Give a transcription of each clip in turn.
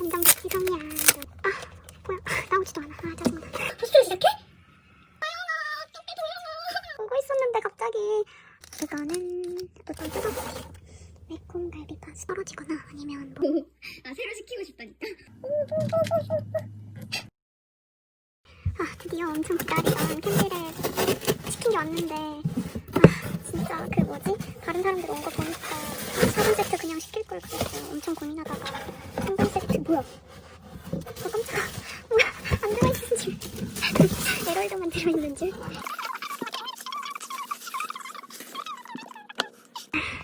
완전 박지성이야. 아, 뭐야. 나오지도 않아. 아, 짜증나. 벌써 시작해? 보고 있었는데 갑자기. 이거는 일단 뜯어볼게요. 매콤 갈비 파스 떨어지거나 아니면 뭐. 아 새로 시키고 싶다니까 아, 드디어 엄청 기다리던 캔디를 시킨 게 왔는데. 아, 진짜 그 뭐지? 다른 사람들 온 거 보니까 4번 세트 그냥 시킬 걸 그랬어요. 엄청 고민하다가 3번 세트 뭐야? 아 깜짝아. 뭐야? 안 들어있는 줄. 에럴드만 들어있는 줄.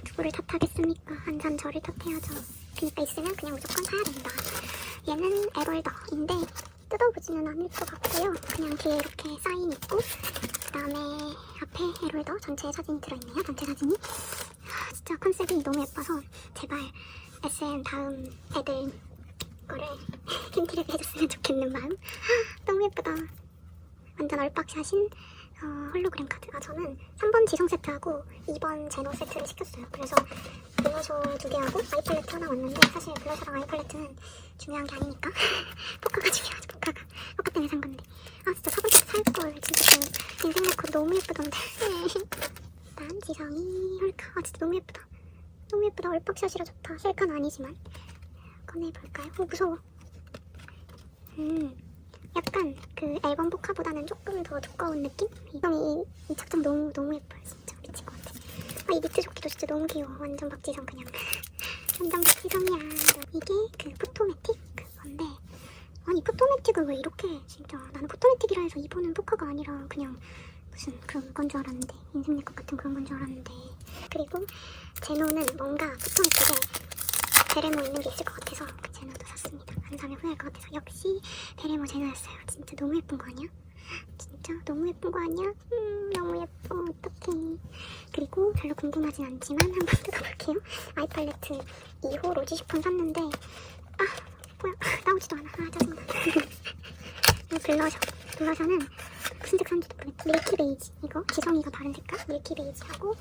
누구를 탓하겠습니까? 한잔 저를 탓해야죠. 그니까 있으면 그냥 무조건 사야 된다. 얘는 에럴더인데 뜯어보지는 않을 것 같고요. 그냥 뒤에 이렇게 사인 있고 그 다음에 앞에 에럴더 전체 사진이 들어있네요. 전체 사진이. 아, 진짜 컨셉이 너무 예뻐서 제발 SM 다음 애들 거를 캔티를 해줬으면 좋겠는 마음. 아, 너무 예쁘다. 완전 얼박샷인 어, 홀로그램 카드. 아 저는 3번 지성 세트하고 2번 제노 세트를 시켰어요. 그래서 블러셔 두 개하고 아이 팔레트 하나 왔는데 사실 블러셔랑 아이 팔레트는 중요한 게 아니니까 포카가 중요하죠. 포카가 포카 때문에 산 건데. 아 진짜 4번 세트 살 걸. 진짜 그 인생 네컷 너무 예쁘던데. 일단 지성이 홀카. 아 진짜 너무 예쁘다. 너무 예쁘다. 얼박샷이라 좋다. 셀카는 아니지만 꺼내볼까요? 오 무서워. 음. 약간 그 앨범 포카보다는 조금 더 두꺼운 느낌? 이, 이 착장 너무 너무 예뻐요 진짜 미칠 것 같아 아, 이 니트 조끼도 진짜 너무 귀여워 완전 박지성 그냥 완전 박지성이야 이게 그 포토매틱 그건데 아니 포토매틱을 왜 이렇게 진짜 나는 포토매틱이라 해서 이번은 포카가 아니라 그냥 무슨 그런 건 줄 알았는데 인생 네컷 같은 그런 건 줄 알았는데 그리고 제노는 뭔가 포토매틱에 베레모 있는 게 있을 것 같아서 그 제노도 샀습니다. 안 사면 후회할 것 같아서 역시 베레모 제노였어요. 진짜 너무 예쁜 거 아니야? 진짜 너무 예쁜 거 아니야? 음 너무 예뻐 어떡해. 그리고 별로 궁금하진 않지만 한번 뜯어볼게요. 아이 팔레트 2호 로지 10번 샀는데 아 뭐야 나오지도 않아. 아 짜증나. 이 블러셔. 블러셔는 무슨 색 샀는지도 모르겠어. 밀키 베이지. 이거 지성이가 바른 색깔 밀키 베이지하고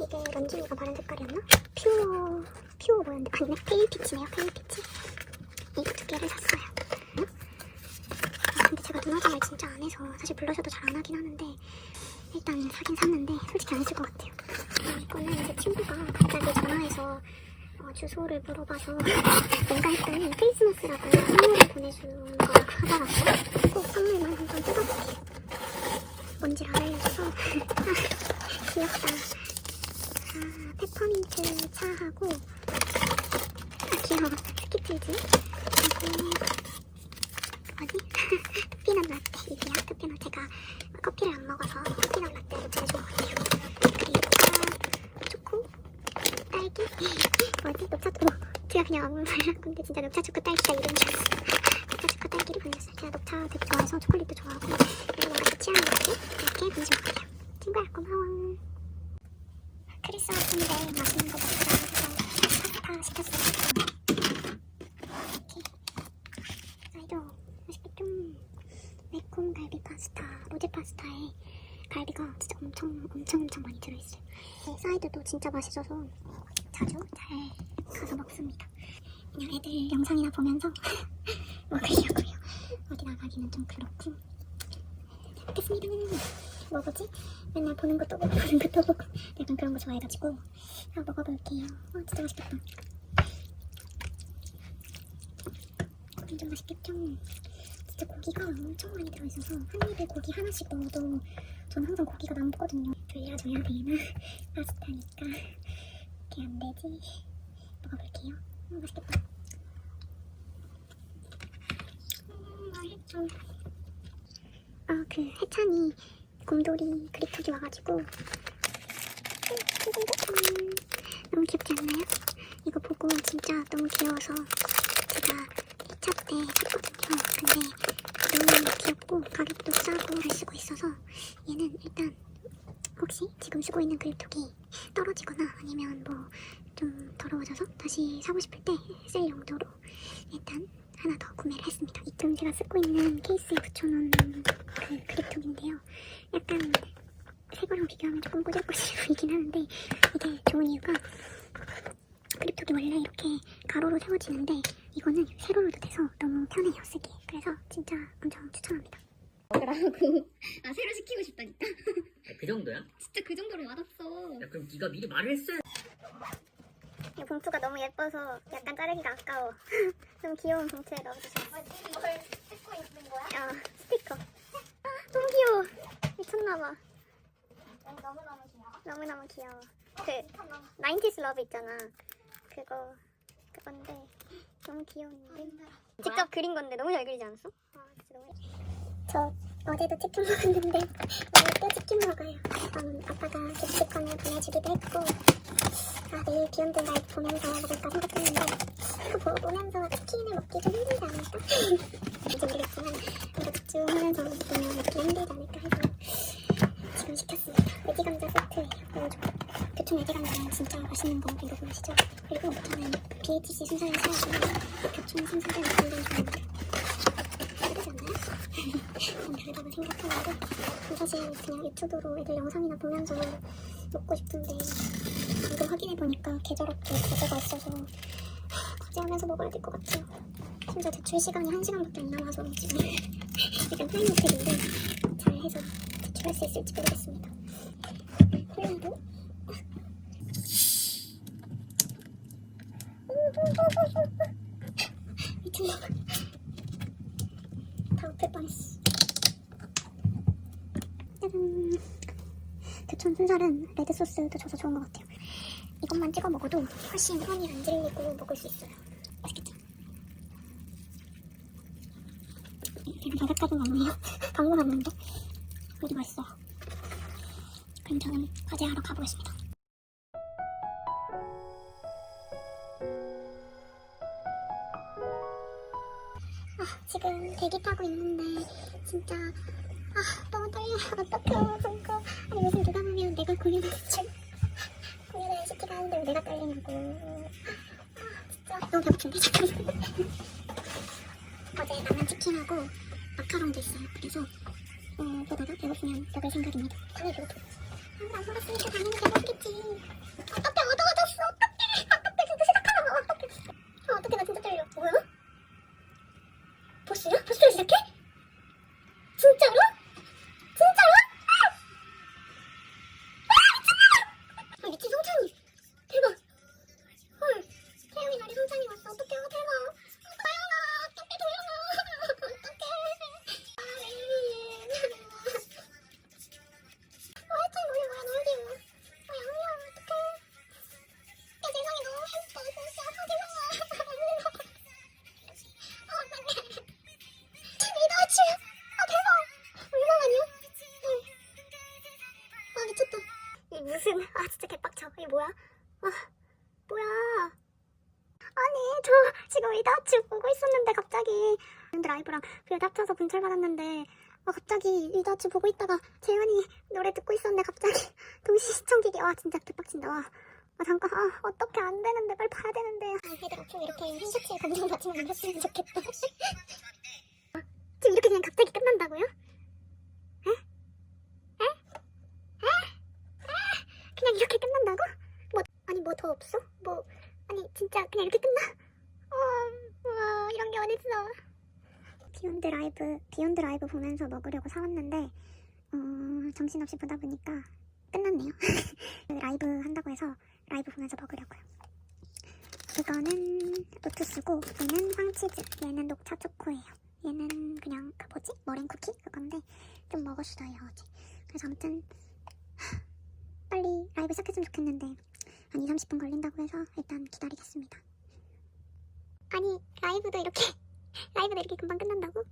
이게 런쥔이가 바른 색깔이었나? 퓨어 퓨어 뭐였는데 아니네 페일 피치네요 페일 피치. 이거 두 개를 샀어요. 아, 근데 제가 눈 화장을 진짜 안 해서 사실 블러셔도 잘 안 하긴 하는데 일단 사긴 샀는데 솔직히 안 쓸 것 같아요. 아, 이거는 제 친구가 갑자기 전화해서 어, 주소를 물어봐서 뭔가 했더니 크리스마스라고 선물을 보내준 거라고 하더라고요. 꼭 선물만 한번 뜯어볼게요. 뭔지를 알려줘서. 아, 귀엽다. 아, 페퍼민트 차하고 아, 귀여워. 스키틀즈 그리고 어디? 커피넛 라떼. 이게요 커피넛. 제가 커피를 안 먹어서 커피넛 라떼를 제일 좋아해요. 그리고 초코 딸기. 뭐지? 녹차 초코. 제가 그냥 아무 말한 건데 진짜 녹차 초코 딸기가 이름이 었어요. 녹차 초코 딸기를 보냈어요. 제가 녹차 되게 좋아해서 초콜릿도 좋아하고. 뭔가 또 취향이 있고 이렇게 보내준 것 같아요. 친구야 고마워. 크리스마스인데 맛있는 거 먹으라 해서 파스타 시켰어요. 이렇게 사이도 맛있겠죠? 매콤 갈비 파스타, 로제 파스타에 갈비가 진짜 엄청 엄청 엄청 많이 들어있어요. 네, 사이드도 진짜 맛있어서 자주 잘 가서 먹습니다. 그냥 애들 영상이나 보면서 먹으려고요. 어디 나가기는 좀 그렇고. 잘 먹겠습니다. 뭐지? 맨날 보는 것도 보고 보는 것도 보고 약간 그런 거 좋아해가지고 한번 먹어볼게요. 와 진짜 맛있겠다. 완전 맛있겠죠? 진짜 고기가 엄청 많이 들어있어서 한 입에 고기 하나씩 넣어도 저는 항상 고기가 남거든요. 졸려줘야 되나? 파스타니까 이렇게 안 되지. 먹어볼게요. 음, 맛있겠다. 음, 맛있죠. 아, 그 해찬이 곰돌이 그립톡이 와가지고 음, 너무 귀엽지 않나요? 이거 보고 진짜 너무 귀여워서 제가 2차 때 샀거든요. 근데 너무 귀엽고 가격도 싸고 잘 쓰고 있어서 얘는 일단 혹시 지금 쓰고 있는 그립 톡이 떨어지거나 아니면 뭐 좀 더러워져서 다시 사고 싶을 때 쓸 용도로 일단 하나 더 구매를 했습니다. 이쯤 제가 쓰고 있는 케이스에 붙여놓은 그 그립톡인데요. 약간 새 거랑 비교하면 조금 꼬질꼬질 보이긴 하는데 이게 좋은 이유가 그립톡이 원래 이렇게 가로로 세워지는데 이거는 세로로도 돼서 너무 편해요 쓰기. 그래서 진짜 엄청 추천합니다. 먹으라고. 아 새로 시키고 싶다니까. 야, 그 정도야? 진짜 그 정도로 맛없어. 야 그럼 네가 미리 말을 했어야 이 봉투가 너무 예뻐서 약간 자르기가 아까워. 너무 귀여운 봉투에 넣어주셨어. 뭘 찍고 있는 거야? 어, 스티커. 아, 너무 귀여워. 미쳤나봐. 너무너무 귀여워. 너무너무 귀여워. 그, 90s 러브 있잖아. 그거, 그건데, 너무 귀여운데. 직접 그린 건데 너무 잘 그리지 않았어? 아, 진짜 너무 저 어제도 치킨 먹었는데, 오늘 또 치킨 먹어요. 음, 아빠가 기프티콘을 보내주기도 했고, 아, 내일 비욘드 라이프 보면서 먹을까 생각했는데, 그거 보면서 치킨을 먹기 좀 힘들지 않을까? 뭔지 모르겠지만, 이거 집중하면서 먹으면 먹기 힘들지 않을까 해서, 지금 시켰습니다. 돼지 감자 세트예요. 너무 좋고. 교촌 돼지 감자는 진짜 맛있는 거 여러분 아시죠? 그리고 저는 BHC 순살을 사야지만 교촌 순살을 완전 좋아합니다. 그러지 않나요? 그런 다르다고 생각하는데 사실 그냥 유튜브로 애들 영상이나 보면서 먹고 싶은데 방금 확인해 보니까 계절업계 과제가 있어서 과제하면서 먹어야 될 것 같아요. 심지어 제출 시간이 한 시간밖에 안 남아서 지금 약간 타임어택인데 잘 해서 제출할 수 있을지 모르겠습니다. 콜라도 엎을 뻔했어 짜잔 교촌 순살은 레드 소스도 줘서 좋은 것 같아요. 이것만 찍어 먹어도 훨씬 험이 안 질리고 먹을 수 있어요. 맛있겠죠? 이거 바삭하진 않네요. 방금 왔는데. 되게 맛있어요. 그럼 저는 과제하러 가보겠습니다 진짜. 아 너무 떨려. 어떡해요 진짜 아니 무슨 누가 보면 내가 공연을 출 공연을 NCT가 하는데 왜 내가 떨리냐고. 아 진짜. 너무 배고픈데 잠깐만. 어제 남은 치킨하고 마카롱도 있어요. 그래서 어, 보다가 배고프면 먹을 생각입니다. 당연히 배고프 아무도 안 먹었으니까 당연히 배고프겠지. 어떡해 어떡해 이 무슨, 아, 진짜 개빡쳐. 이게 뭐야? 아, 뭐야. 아니, 저 지금 이 다치 보고 있었는데, 갑자기. 근데 라이브랑 뷰드 합쳐서 분철 받았는데, 아, 갑자기 이 다치 보고 있다가 재현이 노래 듣고 있었는데, 갑자기 동시 시청기기. 와, 진짜 개빡친다. 와. 아, 잠깐, 아, 어떻게 안 되는데, 빨리 봐야 되는데. 아, 얘들 앞으로 이렇게 흰셔츠에 감정 받지만 안 했으면 좋겠다. 지금 이렇게 그냥 갑자기 끝난다고요? 에? 에? 에? 에? 그냥 이렇게 끝난다고? 뭐 아니 뭐 더 없어? 뭐 아니 진짜 그냥 이렇게 끝나? 어, 와 이런 게 어딨어? 비욘드 라이브 비욘드 라이브 보면서 먹으려고 사왔는데 어, 정신없이 보다 보니까 끝났네요. 라이브 한다고 해서 라이브 보면서 먹으려고요. 이거는 로투스고 얘는 황치즈 얘는 녹차 초코예요. 얘는 그냥 그 뭐지? 머랭 쿠키? 그건데 좀 먹었어요 어제 그래서 아무튼 하, 빨리 라이브 시작했으면 좋겠는데 한 2, 30분 걸린다고 해서 일단 기다리겠습니다. 아니 라이브도 이렇게 라이브도 이렇게 금방 끝난다고?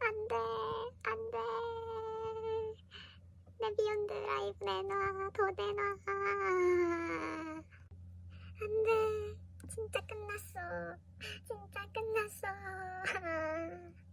안돼 안돼. 내 비욘드 라이브 내놔 더 내놔. 안돼. 진짜 끝났어. 진짜 끝났어